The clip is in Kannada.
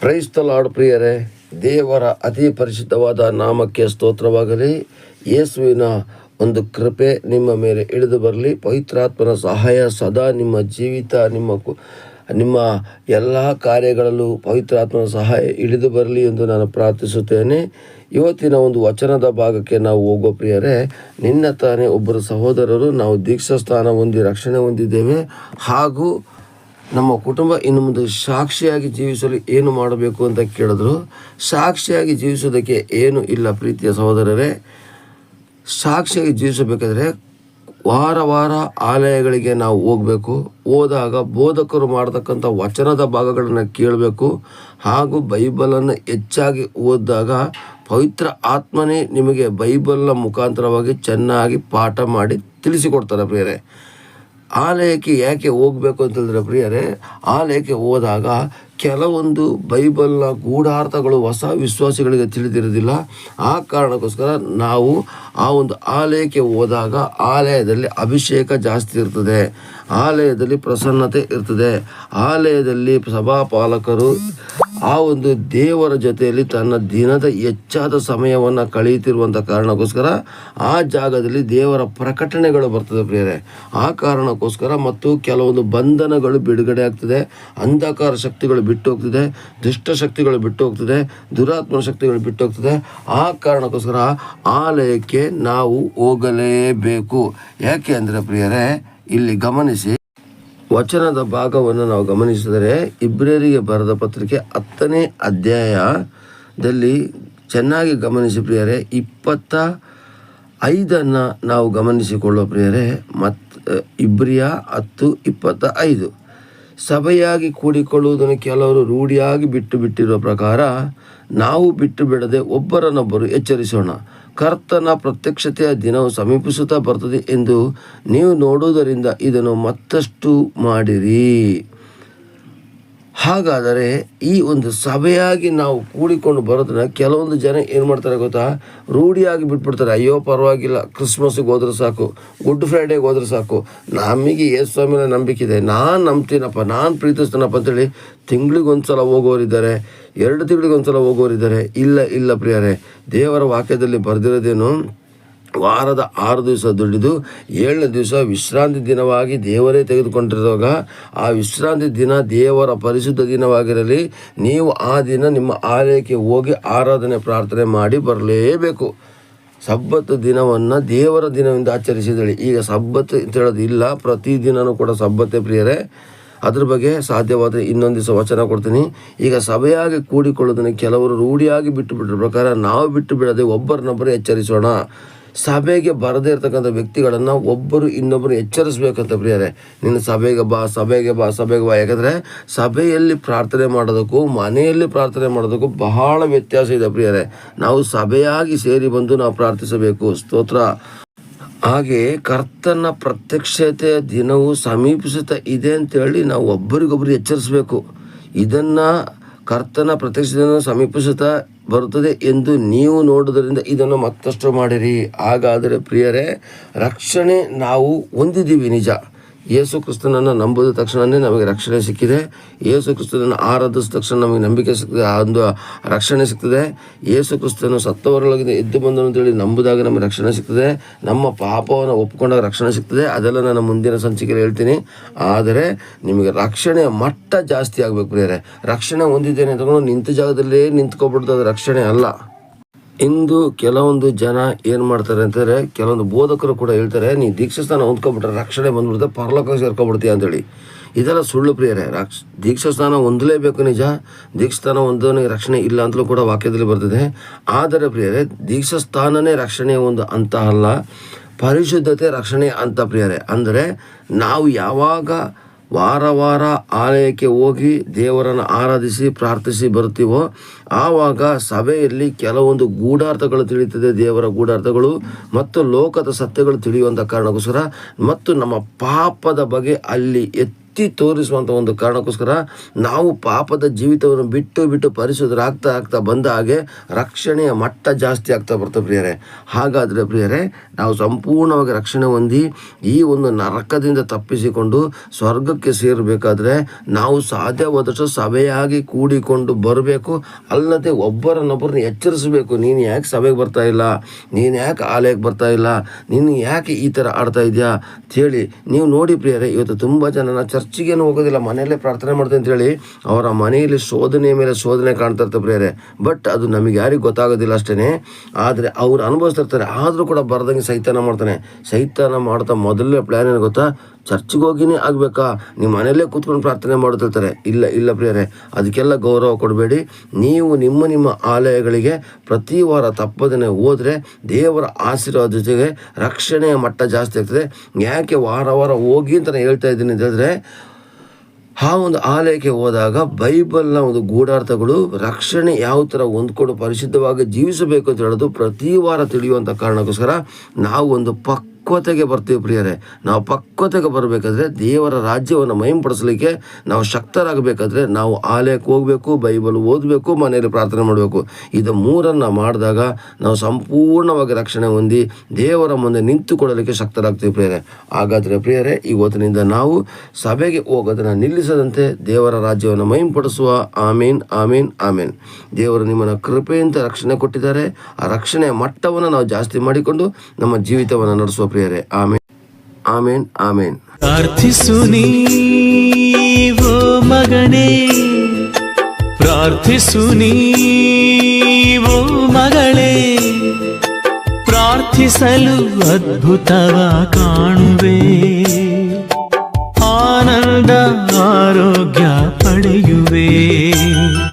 ಕ್ರೈಸ್ತ ಲಾರ್ಡ್ ಪ್ರಿಯರೇ, ದೇವರ ಅತಿ ಪರಿಶುದ್ಧವಾದ ನಾಮಕ್ಕೆ ಸ್ತೋತ್ರವಾಗಲಿ. ಯೇಸುವಿನ ಒಂದು ಕೃಪೆ ನಿಮ್ಮ ಮೇಲೆ ಇಳಿದು ಬರಲಿ. ಪವಿತ್ರಾತ್ಮನ ಸಹಾಯ ಸದಾ ನಿಮ್ಮ ಜೀವಿತ, ನಿಮ್ಮ ನಿಮ್ಮ ಎಲ್ಲ ಕಾರ್ಯಗಳಲ್ಲೂ ಪವಿತ್ರಾತ್ಮನ ಸಹಾಯ ಇಳಿದು ಬರಲಿ ಎಂದು ನಾನು ಪ್ರಾರ್ಥಿಸುತ್ತೇನೆ. ಇವತ್ತಿನ ಒಂದು ವಚನದ ಭಾಗಕ್ಕೆ ನಾವು ಹೋಗೋ ಪ್ರಿಯರೇ, ನಿನ್ನ ತಾನೇ ಒಬ್ಬರು ಸಹೋದರರು. ನಾವು ದೀಕ್ಷಾ ಸ್ಥಾನ ಹೊಂದಿ, ರಕ್ಷಣೆ ಹೊಂದಿದ್ದೇವೆ. ಹಾಗೂ ನಮ್ಮ ಕುಟುಂಬ ಇನ್ನು ಮುಂದೆ ಸಾಕ್ಷಿಯಾಗಿ ಜೀವಿಸಲು ಏನು ಮಾಡಬೇಕು ಅಂತ ಕೇಳಿದ್ರು, ಸಾಕ್ಷಿಯಾಗಿ ಜೀವಿಸೋದಕ್ಕೆ ಏನು ಇಲ್ಲ ಪ್ರೀತಿಯ ಸಹೋದರರೇ. ಸಾಕ್ಷಿಯಾಗಿ ಜೀವಿಸಬೇಕಾದ್ರೆ ವಾರ ವಾರ ಆಲಯಗಳಿಗೆ ನಾವು ಹೋಗಬೇಕು. ಹೋದಾಗ ಬೋಧಕರು ಮಾಡತಕ್ಕಂಥ ವಚನದ ಭಾಗಗಳನ್ನು ಕೇಳಬೇಕು. ಹಾಗೂ ಬೈಬಲನ್ನು ಹೆಚ್ಚಾಗಿ ಓದಿದಾಗ ಪವಿತ್ರ ಆತ್ಮನೇ ನಿಮಗೆ ಬೈಬಲ್ನ ಮುಖಾಂತರವಾಗಿ ಚೆನ್ನಾಗಿ ಪಾಠ ಮಾಡಿ ತಿಳಿಸಿಕೊಡ್ತಾರೆ ಪ್ರಿಯರೇ. ಆಲಯಕ್ಕೆ ಯಾಕೆ ಹೋಗಬೇಕು ಅಂತಂದ್ರೆ ಪ್ರಿಯರೇ ಆಲಯಕ್ಕೆ ಹೋದಾಗ ಕೆಲವೊಂದು ಬೈಬಲ್ನ ಗೂಢಾರ್ಥಗಳು, ಹೊಸ ವಿಶ್ವಾಸಿಗಳಿಗೆ ತಿಳಿದಿರೋದಿಲ್ಲ ಆ ಕಾರಣಕ್ಕೋಸ್ಕರ ನಾವು ಆ ಒಂದು ಆಲಯಕ್ಕೆ ಹೋದಾಗ ಆಲಯದಲ್ಲಿ ಅಭಿಷೇಕ ಜಾಸ್ತಿ ಇರ್ತದೆ. ಆಲಯದಲ್ಲಿ ಪ್ರಸನ್ನತೆ ಇರ್ತದೆ. ಆಲಯದಲ್ಲಿ ಸಭಾಪಾಲಕರು ಆ ಒಂದು ದೇವರ ಜೊತೆಯಲ್ಲಿ ತನ್ನ ದಿನದ ಹೆಚ್ಚಾದ ಸಮಯವನ್ನು ಕಳೆಯುತ್ತಿರುವಂಥ ಕಾರಣಕ್ಕೋಸ್ಕರ ಆ ಜಾಗದಲ್ಲಿ ದೇವರ ಪ್ರಕಟಣೆಗಳು ಬರ್ತದೆ ಪ್ರಿಯರೇ. ಆ ಕಾರಣಕ್ಕೋಸ್ಕರ ಮತ್ತು ಕೆಲವೊಂದು ಬಂಧನಗಳು ಬಿಡುಗಡೆ ಆಗ್ತದೆ. ಅಂಧಕಾರ ಶಕ್ತಿಗಳು ಬಿಟ್ಟು ಹೋಗ್ತದೆ. ದುಷ್ಟ ಶಕ್ತಿಗಳು ಬಿಟ್ಟು ಹೋಗ್ತದೆ. ದುರಾತ್ಮ ಶಕ್ತಿಗಳು ಬಿಟ್ಟು ಹೋಗ್ತದೆ. ಆ ಕಾರಣಕ್ಕೋಸ್ಕರ ಆಲಯಕ್ಕೆ ನಾವು ಹೋಗಲೇಬೇಕು. ಯಾಕೆ ಅಂದರೆ ಪ್ರಿಯರೇ, ಇಲ್ಲಿ ಗಮನಿಸಿ ವಚನದ ಭಾಗವನ್ನು ನಾವು ಗಮನಿಸಿದರೆ ಇಬ್ರಿಯರಿಗೆ ಬರೆದ ಪತ್ರಿಕೆ ಹತ್ತನೇ ಅಧ್ಯಾಯದಲ್ಲಿ ಚೆನ್ನಾಗಿ ಗಮನಿಸಿ ಪ್ರಿಯರೇ, ಇಪ್ಪತ್ತ ಐದನ್ನು ನಾವು ಗಮನಿಸಿಕೊಳ್ಳುವ ಪ್ರಿಯರೇ, ಮತ್ ಇಬ್ರಿಯ ಹತ್ತು, ಇಪ್ಪತ್ತ ಐದು. ಸಭೆಯಾಗಿ ಕೂಡಿಕೊಳ್ಳುವುದನ್ನು ಕೆಲವರು ರೂಢಿಯಾಗಿ ಬಿಟ್ಟು ಬಿಟ್ಟಿರುವ ಪ್ರಕಾರ ನಾವು ಬಿಟ್ಟು ಬಿಡದೆ ಒಬ್ಬರನ್ನೊಬ್ಬರು ಎಚ್ಚರಿಸೋಣ. ಕರ್ತನ ಪ್ರತ್ಯಕ್ಷತೆಯ ದಿನವು ಸಮೀಪಿಸುತ್ತಾ ಬರ್ತದೆ ಎಂದು ನೀವು ನೋಡುವುದರಿಂದ ಇದನ್ನು ಮತ್ತಷ್ಟು ಮಾಡಿರಿ. ಹಾಗಾದರೆ ಈ ಒಂದು ಸಭೆಯಾಗಿ ನಾವು ಕೂಡಿಕೊಂಡು ಬರೋದನ್ನ ಕೆಲವೊಂದು ಜನ ಏನು ಮಾಡ್ತಾರೆ ಗೊತ್ತಾ? ರೂಢಿಯಾಗಿ ಬಿಟ್ಬಿಡ್ತಾರೆ. ಅಯ್ಯೋ, ಪರವಾಗಿಲ್ಲ. ಕ್ರಿಸ್ಮಸ್ಗೆ ಹೋದ್ರೆ ಸಾಕು. ಗುಡ್ ಫ್ರೈಡೇಗೆ ಹೋದ್ರೆ ಸಾಕು. ನಮಗೆ ಯೇಸು ನಂಬಿಕೆ ಇದೆ. ನಾನು ನಂಬ್ತೀನಪ್ಪ. ನಾನು ಪ್ರೀತಿಸ್ತೀನಪ್ಪ ಅಂತೇಳಿ ತಿಂಗಳಿಗೊಂದ್ಸಲ ಹೋಗೋರಿದ್ದಾರೆ. ಎರಡು ತಿಂಗಳಿಗೊಂದ್ಸಲ ಹೋಗೋರಿದ್ದಾರೆ. ಇಲ್ಲ ಇಲ್ಲ ಪ್ರಿಯರೇ. ದೇವರ ವಾಕ್ಯದಲ್ಲಿ ಬರೆದಿರೋದೇನು? ವಾರದ ಆರು ದಿವಸ ದುಡಿದು ಏಳನೇ ದಿವಸ ವಿಶ್ರಾಂತಿ ದಿನವಾಗಿ ದೇವರೇ ತೆಗೆದುಕೊಂಡಿರುವಾಗ ಆ ವಿಶ್ರಾಂತಿ ದಿನ ದೇವರ ಪರಿಶುದ್ಧ ದಿನವಾಗಿರಲಿ. ನೀವು ಆ ದಿನ ನಿಮ್ಮ ಆಲಯಕ್ಕೆ ಹೋಗಿ ಆರಾಧನೆ, ಪ್ರಾರ್ಥನೆ ಮಾಡಿ ಬರಲೇಬೇಕು. ಸಬ್ಬತ್ತು ದಿನವನ್ನು ದೇವರ ದಿನವೆಂದು ಆಚರಿಸಿದಳಿ. ಈಗ ಸಬ್ಬತ್ತು ಅಂತ ಹೇಳೋದು ಇಲ್ಲ ಪ್ರತಿದಿನವೂ ಕೂಡ ಸಬ್ಬತ್ತೆ ಪ್ರಿಯರೇ. ಅದ್ರ ಬಗ್ಗೆ ಸಾಧ್ಯವಾದರೆ ಇನ್ನೊಂದು ದಿವಸ ವಚನ ಕೊಡ್ತೀನಿ. ಈಗ ಸಭೆಯಾಗಿ ಕೂಡಿಕೊಳ್ಳೋದನ್ನು ಕೆಲವರು ರೂಢಿಯಾಗಿ ಬಿಟ್ಟು ಬಿಟ್ಟರ ಪ್ರಕಾರ ನಾವು ಬಿಟ್ಟು ಬಿಡದೆ ಒಬ್ಬರನ್ನೊಬ್ಬರು ಎಚ್ಚರಿಸೋಣ. ಸಭೆಗೆ ಬರದೇ ಇರತಕ್ಕಂಥ ವ್ಯಕ್ತಿಗಳನ್ನು ಒಬ್ಬರು ಇನ್ನೊಬ್ಬರು ಎಚ್ಚರಿಸ್ಬೇಕಂತ ಪ್ರಿಯರೇ, ನಿನ್ನ ಸಭೆಗೆ ಬಾ ಸಭೆಗೆ ಬಾ ಸಭೆಗೆ ಬಾ. ಯಾಕಂದರೆ ಸಭೆಯಲ್ಲಿ ಪ್ರಾರ್ಥನೆ ಮಾಡೋದಕ್ಕೂ, ಮನೆಯಲ್ಲಿ ಪ್ರಾರ್ಥನೆ ಮಾಡೋದಕ್ಕೂ ಬಹಳ ವ್ಯತ್ಯಾಸ ಇದೆ ಪ್ರಿಯರೇ. ನಾವು ಸಭೆಯಾಗಿ ಸೇರಿ ಬಂದು ನಾವು ಪ್ರಾರ್ಥಿಸಬೇಕು. ಸ್ತೋತ್ರ. ಹಾಗೆ ಕರ್ತನ ಪ್ರತ್ಯಕ್ಷತೆಯ ದಿನವು ಸಮೀಪಿಸುತ್ತಾ ಇದೆ ಅಂತೇಳಿ ನಾವು ಒಬ್ಬರಿಗೊಬ್ಬರು ಎಚ್ಚರಿಸಬೇಕು. ಇದನ್ನು ಕರ್ತನ ಪ್ರತ್ಯಕ್ಷತೆಯನ್ನು ಸಮೀಪಿಸುತ್ತಾ ಬರುತ್ತದೆ ಎಂದು ನೀವು ನೋಡುವುದರಿಂದ ಇದನ್ನು ಮತ್ತಷ್ಟು ಮಾಡಿರಿ. ಹಾಗಾದರೆ ಪ್ರಿಯರೇ, ರಕ್ಷಣೆ ನಾವು ಹೊಂದಿದ್ದೀವಿ ನಿಜ. ಯೇಸು ಕ್ರಿಸ್ತನನ್ನು ನಂಬಿದ ತಕ್ಷಣವೇ ನಮಗೆ ರಕ್ಷಣೆ ಸಿಕ್ಕಿದೆ. ಯೇಸು ಕ್ರಿಸ್ತನನ್ನು ಆರಾಧಿಸಿದ ತಕ್ಷಣ ನಮಗೆ ನಂಬಿಕೆ ಸಿಗ್ತದೆ ಆ ಒಂದು ರಕ್ಷಣೆ ಸಿಗ್ತದೆ ಯೇಸು ಕ್ರಿಸ್ತನು ಸತ್ತವರೊಳಗಿಂದ ಎದ್ದು ಬಂದನು ಅಂತೇಳಿ ನಂಬುದಾಗ ನಮಗೆ ರಕ್ಷಣೆ ಸಿಗ್ತದೆ ನಮ್ಮ ಪಾಪವನ್ನು ಒಪ್ಪಿಕೊಂಡಾಗ ರಕ್ಷಣೆ ಸಿಗ್ತದೆ ಅದೆಲ್ಲ ನಾನು ಮುಂದಿನ ಸಂಚಿಕೆಯಲ್ಲಿ ಹೇಳ್ತೀನಿ. ಆದರೆ ನಿಮಗೆ ರಕ್ಷಣೆಯ ಮಟ್ಟ ಜಾಸ್ತಿ ಆಗಬೇಕು ಬೇರೆ ರಕ್ಷಣೆ ಹೊಂದಿದ್ದೇನೆ ತಗೊಂಡು ನಿಂತ ಜಾಗದಲ್ಲೇ ನಿಂತ್ಕೊಬಿಡ್ತದೆ. ರಕ್ಷಣೆ ಅಲ್ಲ. ಇಂದು ಕೆಲವೊಂದು ಜನ ಏನು ಮಾಡ್ತಾರೆ ಅಂತಂದರೆ ಕೆಲವೊಂದು ಬೋಧಕರು ಕೂಡ ಹೇಳ್ತಾರೆ, ನೀ ದೀಕ್ಷಾಸ್ಥಾನ ಹೊಂದ್ಕೊಂಡ್ಬಿಟ್ರೆ ರಕ್ಷಣೆ ಬಂದ್ಬಿಡುತ್ತೆ ಪರಲೋಕ ಸೇರ್ಕೊಬಿಡ್ತೀಯ ಅಂತೇಳಿ. ಇದೆಲ್ಲ ಸುಳ್ಳು ಪ್ರಿಯರೇ, ರಕ್ಷ ದೀಕ್ಷಾಸ್ಥಾನ ಹೊಂದಲೇಬೇಕು ನಿಜ ದೀಕ್ಷಾಸ್ಥಾನ ಹೊಂದೋನಿಗೆ ರಕ್ಷಣೆ ಇಲ್ಲ ಅಂತಲೂ ಕೂಡ ವಾಕ್ಯದಲ್ಲಿ ಬರ್ತದೆ ಆದರೆ ಪ್ರಿಯರೇ ದೀಕ್ಷಾಸ್ಥಾನನೇ ರಕ್ಷಣೆಯ ಒಂದು ಅಂತ ಅಲ್ಲ, ಪರಿಶುದ್ಧತೆ ರಕ್ಷಣೆ ಅಂತ ಪ್ರಿಯರೇ. ಅಂದರೆ ನಾವು ಯಾವಾಗ ವಾರ ವಾರ ಆಲಯಕ್ಕೆ ಹೋಗಿ ದೇವರನ್ನು ಆರಾಧಿಸಿ ಪ್ರಾರ್ಥಿಸಿ ಬರ್ತೀವೋ ಆವಾಗ ಸಭೆಯಲ್ಲಿ ಕೆಲವೊಂದು ಗೂಢಾರ್ಥಗಳು ತಿಳಿಯುತ್ತದೆ, ದೇವರ ಗೂಢಾರ್ಥಗಳು ಮತ್ತು ಲೋಕದ ಸತ್ಯಗಳು ತಿಳಿಯುವಂಥ ಕಾರಣಕ್ಕೋಸ್ಕರ. ಮತ್ತು ನಮ್ಮ ಪಾಪದ ಬಗ್ಗೆ ಅಲ್ಲಿ ಎತ್ತಿ ಎತ್ತಿ ತೋರಿಸುವಂಥ ಒಂದು ಕಾರಣಕ್ಕೋಸ್ಕರ ನಾವು ಪಾಪದ ಜೀವಿತವನ್ನು ಬಿಟ್ಟು ಬಿಟ್ಟು ಪರಿಶುದ್ಧರಾಗ್ತಾ ಆಗ್ತಾ ಬಂದ ಹಾಗೆ ರಕ್ಷಣೆಯ ಮಟ್ಟ ಜಾಸ್ತಿ ಆಗ್ತಾ ಬರ್ತದೆ ಪ್ರಿಯರೇ. ಹಾಗಾದರೆ ಪ್ರಿಯರೇ, ನಾವು ಸಂಪೂರ್ಣವಾಗಿ ರಕ್ಷಣೆ ಹೊಂದಿ ಈ ಒಂದು ನರಕದಿಂದ ತಪ್ಪಿಸಿಕೊಂಡು ಸ್ವರ್ಗಕ್ಕೆ ಸೇರಬೇಕಾದ್ರೆ ನಾವು ಸಾಧ್ಯವಾದಷ್ಟು ಸಭೆಯಾಗಿ ಕೂಡಿಕೊಂಡು ಬರಬೇಕು. ಅಲ್ಲದೆ ಒಬ್ಬರನ್ನೊಬ್ಬರನ್ನ ಎಚ್ಚರಿಸಬೇಕು. ನೀನು ಯಾಕೆ ಸಭೆಗೆ ಬರ್ತಾ ಇಲ್ಲ? ನೀನು ಯಾಕೆ ಆಲಯಕ್ಕೆ ಬರ್ತಾ ಇಲ್ಲ? ನೀನು ಯಾಕೆ ಈ ಥರ ಆಡ್ತಾ ಇದೆಯಾ? ಅಂಥೇಳಿ ನೀವು ನೋಡಿ ಪ್ರಿಯರೇ, ಇವತ್ತು ತುಂಬ ಜನ ಚರ್ಚಿಗೇನು ಹೋಗೋದಿಲ್ಲ. ಮನೆಯಲ್ಲೇ ಪ್ರಾರ್ಥನೆ ಮಾಡ್ತೀನಿ ಅಂತೇಳಿ ಅವರ ಮನೆಯಲ್ಲಿ ಶೋಧನೆ ಮೇಲೆ ಶೋಧನೆ ಕಾಣ್ತಾ ಇರ್ತಾರೆ ಪ್ರೇರೆ ಬಟ್ ಅದು ನಮಗೆ ಯಾರಿಗೂ ಗೊತ್ತಾಗೋದಿಲ್ಲ ಅಷ್ಟೇ ಆದರೆ ಅವ್ರು ಅನುಭವಿಸ್ತಿರ್ತಾರೆ ಆದರೂ ಕೂಡ ಬರ್ದಂಗೆ ಸೈತಾನ ಮಾಡ್ತಾನೆ. ಸೈತಾನ ಮಾಡ್ತಾ ಮೊದಲನೇ ಪ್ಲ್ಯಾನ್ ಏನು ಗೊತ್ತಾ? ಚರ್ಚ್ಗೆ ಹೋಗಿನೇ ಆಗಬೇಕಾ? ನಿಮ್ಮ ಮನೆಯಲ್ಲೇ ಕೂತ್ಕೊಂಡು ಪ್ರಾರ್ಥನೆ ಮಾಡ್ತಿರ್ತಾರೆ ಇಲ್ಲ ಇಲ್ಲ ಪ್ರಿಯರೇ, ಅದಕ್ಕೆಲ್ಲ ಗೌರವ ಕೊಡಬೇಡಿ. ನೀವು ನಿಮ್ಮ ನಿಮ್ಮ ಆಲಯಗಳಿಗೆ ಪ್ರತಿ ವಾರ ತಪ್ಪದೇ ಹೋದರೆ ದೇವರ ಆಶೀರ್ವಾದ ಜೊತೆಗೆ ರಕ್ಷಣೆಯ ಮಟ್ಟ ಜಾಸ್ತಿ ಆಗ್ತದೆ. ಯಾಕೆ ವಾರ ವಾರ ಹೋಗಿ ಅಂತ ನಾನು ಹೇಳ್ತಾ ಇದ್ದೀನಿ ಅಂತ ಹೇಳಿದ್ರೆ, ಆ ಒಂದು ಆಲಯಕ್ಕೆ ಹೋದಾಗ ಬೈಬಲ್ನ ಒಂದು ಗೂಢಾರ್ಥಗಳು ರಕ್ಷಣೆ ಯಾವ ಥರ ಹೊಂದ್ಕೊಂಡು ಪರಿಶುದ್ಧವಾಗಿ ಜೀವಿಸಬೇಕು ಅಂತ ಹೇಳೋದು ಪ್ರತಿ ವಾರ ತಿಳಿಯುವಂಥ ಕಾರಣಕ್ಕೋಸ್ಕರ ನಾವು ಒಂದು ಪಕ್ವತೆಗೆ ಬರ್ತೀವಿ ಪ್ರಿಯರೇ. ನಾವು ಪಕ್ವತೆಗೆ ಬರಬೇಕಾದ್ರೆ ದೇವರ ರಾಜ್ಯವನ್ನು ಮಹಿಂಪಡಿಸಲಿಕ್ಕೆ ನಾವು ಶಕ್ತರಾಗಬೇಕಾದ್ರೆ ನಾವು ಆಲಯಕ್ಕೆ ಹೋಗಬೇಕು, ಬೈಬಲ್ ಓದಬೇಕು, ಮನೆಯಲ್ಲಿ ಪ್ರಾರ್ಥನೆ ಮಾಡಬೇಕು. ಇದು ಮೂರನ್ನು ಮಾಡಿದಾಗ ನಾವು ಸಂಪೂರ್ಣವಾಗಿ ರಕ್ಷಣೆ ಹೊಂದಿ ದೇವರ ಮುಂದೆ ನಿಂತುಕೊಳ್ಳಲಿಕ್ಕೆ ಶಕ್ತರಾಗ್ತೀವಿ ಪ್ರಿಯರೇ. ಹಾಗಾದರೆ ಪ್ರಿಯರೇ, ಇವತ್ತಿನಿಂದ ನಾವು ಸಭೆಗೆ ಹೋಗೋದನ್ನು ನಿಲ್ಲಿಸದಂತೆ ದೇವರ ರಾಜ್ಯವನ್ನು ಮಹಿಂಪಡಿಸುವ. ಆಮೀನ್ ಆಮೀನ್ ಆಮೀನ್. ದೇವರು ನಿಮ್ಮನ್ನು ಕೃಪೆಯಿಂದ ರಕ್ಷಣೆ ಕೊಟ್ಟಿದ್ದಾರೆ. ಆ ರಕ್ಷಣೆಯ ಮಟ್ಟವನ್ನು ನಾವು ಜಾಸ್ತಿ ಮಾಡಿಕೊಂಡು ನಮ್ಮ ಜೀವಿತವನ್ನು ನಡೆಸುವ ಪ್ರಿಯರೇ ಆಮೇನ್ ಆಮೇನ್ ಆಮೇನ್. ಪ್ರಾರ್ಥಿಸು ನೀವೋ ಮಗನೇ. ಪ್ರಾರ್ಥಿಸು ನೀವೋ ಮಗಳೇ. ಪ್ರಾರ್ಥಿಸಲು ಅದ್ಭುತವ ಕಾಣುವೆ. ಆನಂದ, ಆರೋಗ್ಯ ಪಡೆಯುವೆ